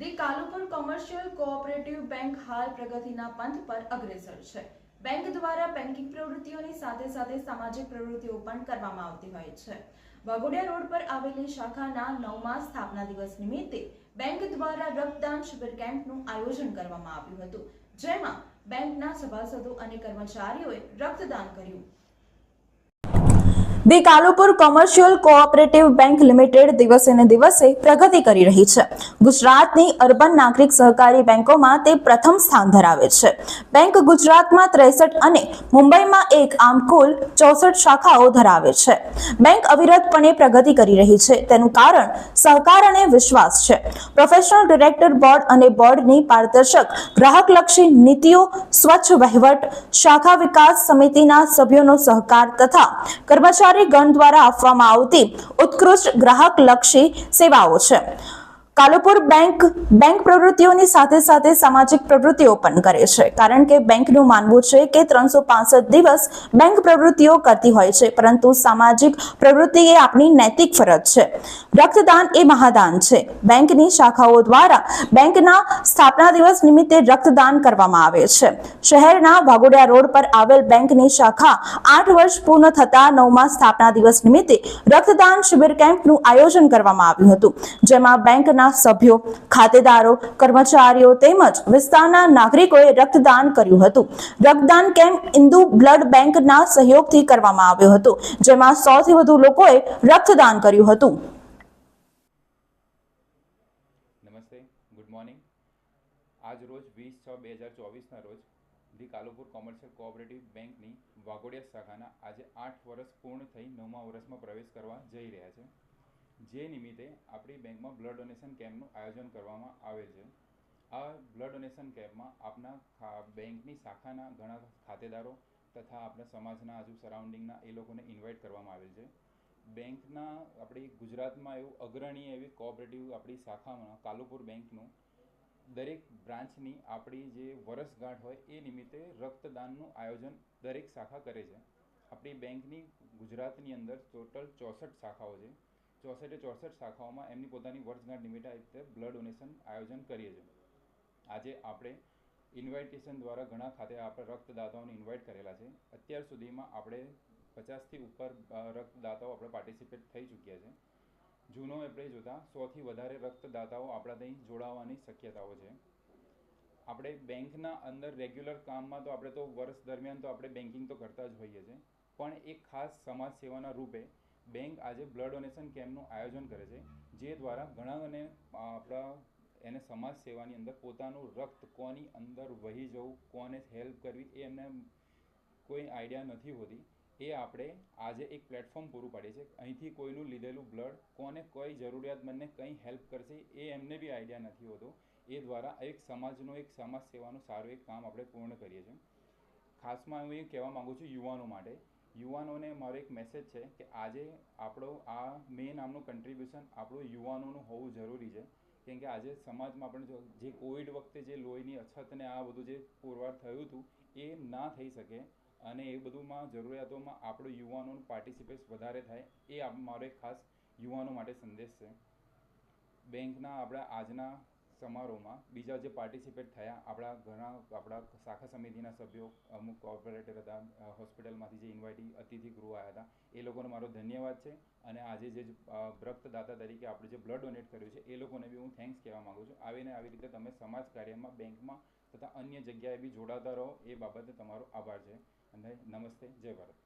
The Kalupur commercial cooperative bank હાલ પ્રગતિના પંથ પર અગ્રેસર છે. બેંક દ્વારા બેન્કિંગ પ્રવૃત્તિઓની સાથે સાથે સામાજિક પ્રવૃત્તિઓ પણ કરવામાં આવતી હોય છે. વાઘોડિયા રોડ પર આવેલી શાખાના નવમા સ્થાપના દિવસ નિમિત્તે બેંક દ્વારા રક્તદાન શિબિર કેમ્પનું આયોજન કરવામાં આવ્યું હતું, જેમાં બેંકના સભાસદો અને કર્મચારીઓએ રક્તદાન કર્યું. The Kalupur commercial cooperative bank limited દિવસે ને દિવસે પ્રગતિ કરી રહી છે. ગુજરાતની અર્બન નાગરિક સહકારી બેંકોમાં તે પ્રથમ સ્થાન ધરાવે છે. બેંક ગુજરાતમાં ત્રેસઠ અને મુંબઈમાં એક આમ કુલ ચોસઠ શાખાઓ ધરાવે છે. બેંક અવિરતપણે પ્રગતિ કરી રહી છે. તેનું કારણ સહકાર અને વિશ્વાસ છે. પ્રોફેશનલ ડિરેક્ટર બોર્ડ અને બોર્ડની પારદર્શક ગ્રાહકલક્ષી નીતિઓ, સ્વચ્છ વહીવટ, શાખા વિકાસ સમિતિના સભ્યોનો સહકાર તથા કર્મચારી ગણ દ્વારા આપવામાં આવતી ઉત્કૃષ્ટ ગ્રાહકલક્ષી સેવાઓ છે. કાલુપુર બેંક બેંક પ્રવૃત્તિઓની સાથે સાથે સામાજિક પ્રવૃત્તિઓ પણ કરે છે. કારણ કે બેંકનું માનવું છે કે ત્રણસો દિવસ બેંક પ્રવૃત્તિઓ કરતી હોય છે, પરંતુ સામાજિક પ્રવૃત્તિ એ આપણી નૈતિક ફરજ છે. રક્તદાન એ મહાદાન છે. બેંકની શાખાઓ દ્વારા બેંકના સ્થાપના દિવસ નિમિત્તે રક્તદાન કરવામાં આવે છે. શહેરના વાઘોડિયા રોડ પર આવેલ બેંકની શાખા આઠ વર્ષ પૂર્ણ થતા નવમા સ્થાપના દિવસ નિમિત્તે રક્તદાન શિબિર કેમ્પનું આયોજન કરવામાં આવ્યું હતું, જેમાં બેંકના સભ્યો, ખાતેદારો, કર્મચારીઓ તેમજ વિસ્તારના નાગરિકોએ રક્તદાન કર્યું હતું. રક્તદાન કેમ્પ ઇન્દુ બ્લડ બેંકના સહયોગથી કરવામાં આવ્યો હતો, જેમાં સૌથી વધુ લોકોએ રક્તદાન કર્યું હતું. આજ રોજ વીસ બે હજાર ચોવીસના રોજ ધી કાલુપુર બેંકની વાઘોડિયા શાખાના આજે આઠ વર્ષ પૂર્ણ થઈ નવમા વર્ષમાં પ્રવેશ કરવા જઈ રહ્યા છે. જે નિમિત્તે આપણી બેંકમાં બ્લડ ડોનેશન કેમ્પનું આયોજન કરવામાં આવે છે. આ બ્લડ ડોનેશન કેમ્પમાં આપના બેંકની શાખાના ઘણા ખાતેદારો તથા આપણા સમાજના આજુ સરાઉન્ડિંગના એ લોકોને ઇન્વાઇટ કરવામાં આવેલ છે. બેંકના આપણી ગુજરાતમાં એવું અગ્રણી એવી કોઓપરેટિવ આપણી શાખામાં કાલુપુર બેંકનું દરેક બ્રાન્ચની આપણી જે વરસગાંઠ હોય એ નિમિત્તે રક્તદાનનું આયોજન દરેક શાખા કરે છે. આપણી બેંકની ગુજરાતની અંદર ટોટલ ચોસઠ શાખાઓ છે. ચોસઠે ચોસઠ શાખાઓમાં એમની પોતાની વર્ષગાંઠ નિમિત્તે રીતે બ્લડ ડોનેશન આયોજન કરીએ છીએ. આજે આપણે ઇન્વાઇટેશન દ્વારા ઘણા ખાતે આપણે રક્તદાતાઓને ઇન્વાઇટ કરેલા છે. અત્યાર સુધીમાં આપણે પચાસથી ઉપર રક્તદાતાઓ આપણે પાર્ટિસિપેટ થઈ ચૂક્યા છે. જૂનો આપણે જોતાં સોથી વધારે રક્તદાતાઓ આપણા ત્યાં જોડાવાની શક્યતાઓ છે. આપણે બેંકના અંદર રેગ્યુલર કામમાં તો આપણે તો વર્ષ દરમિયાન તો આપણે બેન્કિંગ તો કરતા જ હોઈએ છીએ. પણ એક ખાસ સમાજ સેવાના રૂપે બેંક આજે બ્લડ ડોનેશન કેમ્પનું આયોજન કરે છે, જે દ્વારા ઘણા અને આપણા એને સમાજ સેવાની અંદર પોતાનું રક્ત કોની અંદર વહી જવું, કોને હેલ્પ કરવી એ એમને કોઈ આઈડિયા નથી હોતી. એ આપણે આજે એક પ્લેટફોર્મ પૂરું પાડીએ છીએ. અહીંથી કોઈનું લીધેલું બ્લડ કોને કઈ જરૂરિયાતમંદને કંઈ હેલ્પ કરશે એ એમને બી આઈડિયા નથી હોતો. એ દ્વારા એક સમાજનો, એક સમાજ સેવાનું સારું એક કામ આપણે પૂર્ણ કરીએ છીએ. ખાસમાં હું એ કહેવા માગું છું યુવાનો માટે યુવાનોને મારો એક મેસેજ છે કે આજે આપણો આ મેઇન આમનું કન્ટ્રીબ્યુશન આપણું યુવાનોનું હોવું જરૂરી છે. કેમ કે આજે સમાજમાં આપણે જો જે કોવિડ વખતે જે લોહીની અછત ને આ બધું જે પુરવાર થયું હતું, એ ના થઈ શકે અને એ બધુંમાં જરૂરિયાતોમાં આપણું યુવાનોનું પાર્ટિસિપેટ વધારે થાય, એ મારો એક ખાસ યુવાનો માટે સંદેશ છે. બેંકના આપણા આજના સમારોહમાં બીજા જે પાર્ટિસિપેટ થયા, આપણા ઘણા, આપણા શાખા સમિતિના સભ્યો, અમુક કોર્પોરેટર હતા હોસ્પિટલમાંથી જે ઇન્વાઇટી અતિથિ ગૃહ આવ્યા હતા, એ લોકોનો મારો ધન્યવાદ છે. અને આજે જે રક્તદાતા તરીકે આપણે જે બ્લડ ડોનેટ કર્યું છે, એ લોકોને બી હું થેન્ક્સ કહેવા માગું છું. આવીને આવી રીતે તમે સમાજ કાર્યમાં, બેંકમાં તથા અન્ય જગ્યાએ બી જોડાતા રહો, એ બાબતે તમારો આભાર છે. અને નમસ્તે, જય ભારત.